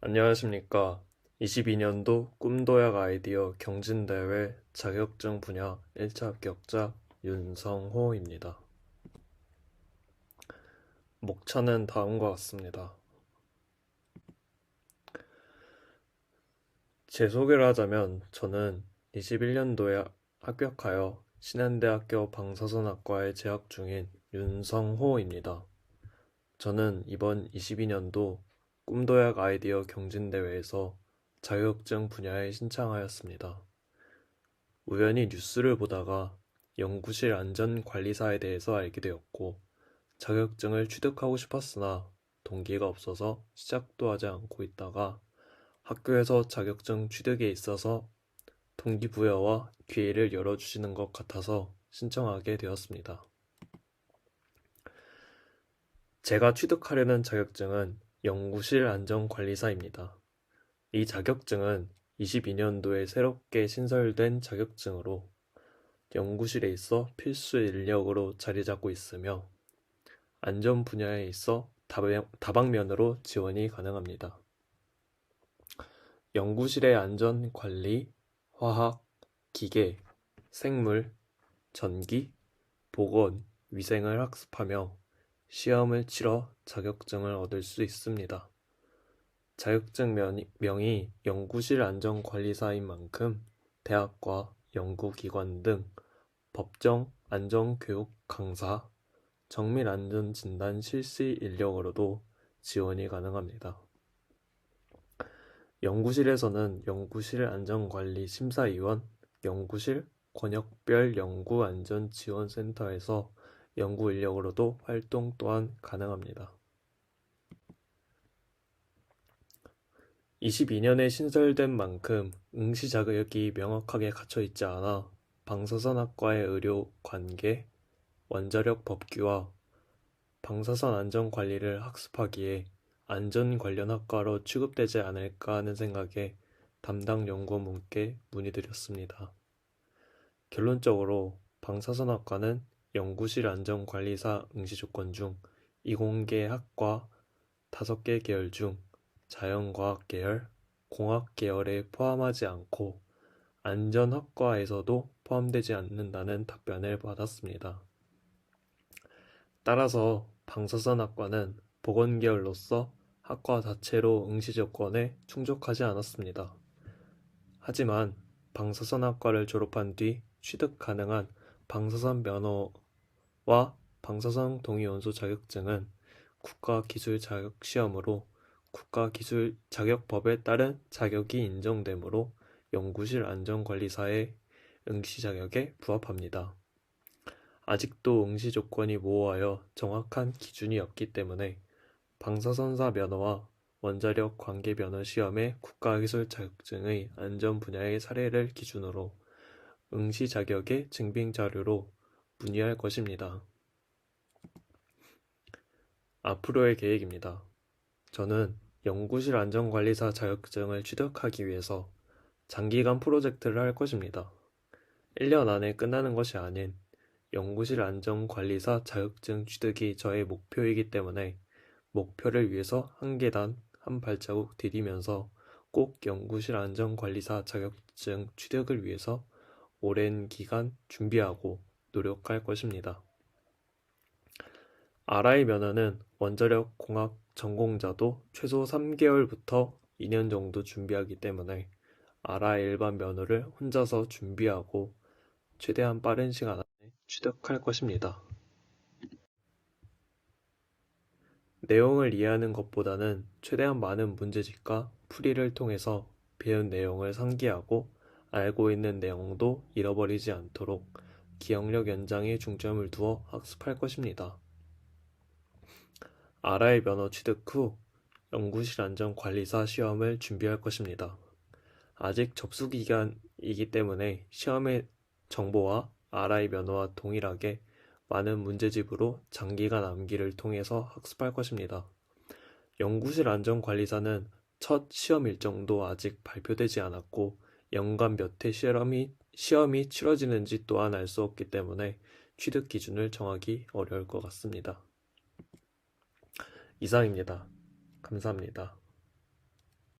안녕하십니까. 22년도 꿈도약 아이디어 경진대회 자격증 분야 1차 합격자 윤성호입니다. 목차는 다음과 같습니다. 제 소개를 하자면 저는 21년도에 합격하여 신한대학교 방사선학과에 재학 중인 윤성호입니다. 저는 이번 22년도 꿈도약 아이디어 경진대회에서 자격증 분야에 신청하였습니다. 우연히 뉴스를 보다가 연구실 안전관리사에 대해서 알게 되었고 자격증을 취득하고 싶었으나 동기가 없어서 시작도 하지 않고 있다가 학교에서 자격증 취득에 있어서 동기부여와 기회를 열어주시는 것 같아서 신청하게 되었습니다. 제가 취득하려는 자격증은 연구실 안전관리사입니다. 이 자격증은 22년도에 새롭게 신설된 자격증으로 연구실에 있어 필수 인력으로 자리 잡고 있으며 안전 분야에 있어 다방면으로 지원이 가능합니다. 연구실의 안전 관리, 화학, 기계, 생물, 전기, 보건, 위생을 학습하며 시험을 치러 자격증을 얻을 수 있습니다. 자격증 명이 연구실 안전관리사인 만큼 대학과 연구기관 등 법정 안전교육 강사, 정밀 안전진단 실시 인력으로도 지원이 가능합니다. 연구실에서는 연구실 안전관리 심사위원, 연구실 권역별 연구안전지원센터에서 연구 인력으로도 활동 또한 가능합니다. 22년에 신설된 만큼 응시 자격이 명확하게 갇혀 있지 않아 방사선학과의 의료 관계, 원자력 법규와 방사선 안전 관리를 학습하기에 안전 관련 학과로 취급되지 않을까 하는 생각에 담당 연구원분께 문의드렸습니다. 결론적으로 방사선학과는 연구실 안전관리사 응시 조건 중 이공계 학과 5개 계열 중 자연과학 계열, 공학 계열에 포함하지 않고 안전학과에서도 포함되지 않는다는 답변을 받았습니다. 따라서 방사선학과는 보건계열로서 학과 자체로 응시 조건에 충족하지 않았습니다. 하지만 방사선학과를 졸업한 뒤 취득 가능한 방사선 면허 와 방사선 동위원소 자격증은 국가기술 자격시험으로 국가기술 자격법에 따른 자격이 인정되므로 연구실 안전관리사의 응시 자격에 부합합니다. 아직도 응시 조건이 모호하여 정확한 기준이 없기 때문에 방사선사 면허와 원자력 관계 면허 시험의 국가기술 자격증의 안전 분야의 사례를 기준으로 응시 자격의 증빙 자료로 문의할 것입니다. 앞으로의 계획입니다. 저는 연구실 안전관리사 자격증을 취득하기 위해서 장기간 프로젝트를 할 것입니다. 1년 안에 끝나는 것이 아닌 연구실 안전관리사 자격증 취득이 저의 목표이기 때문에 목표를 위해서 한 계단 한 발자국 디디면서 꼭 연구실 안전관리사 자격증 취득을 위해서 오랜 기간 준비하고 노력할 것입니다. RI 면허는 원자력 공학 전공자도 최소 3개월부터 2년 정도 준비하기 때문에 RI 일반 면허를 혼자서 준비하고 최대한 빠른 시간 안에 취득할 것입니다. 내용을 이해하는 것보다는 최대한 많은 문제집과 풀이를 통해서 배운 내용을 상기하고 알고 있는 내용도 잃어버리지 않도록 기억력 연장에 중점을 두어 학습할 것입니다. RI 면허 취득 후 연구실 안전관리사 시험을 준비할 것입니다. 아직 접수 기간이기 때문에 시험의 정보와 RI 면허와 동일하게 많은 문제집으로 장기간 암기를 통해서 학습할 것입니다. 연구실 안전관리사는 첫 시험 일정도 아직 발표되지 않았고 연간 몇회 시험이, 시험이 치러지는지 또한 알 수 없기 때문에 취득 기준을 정하기 어려울 것 같습니다. 이상입니다. 감사합니다.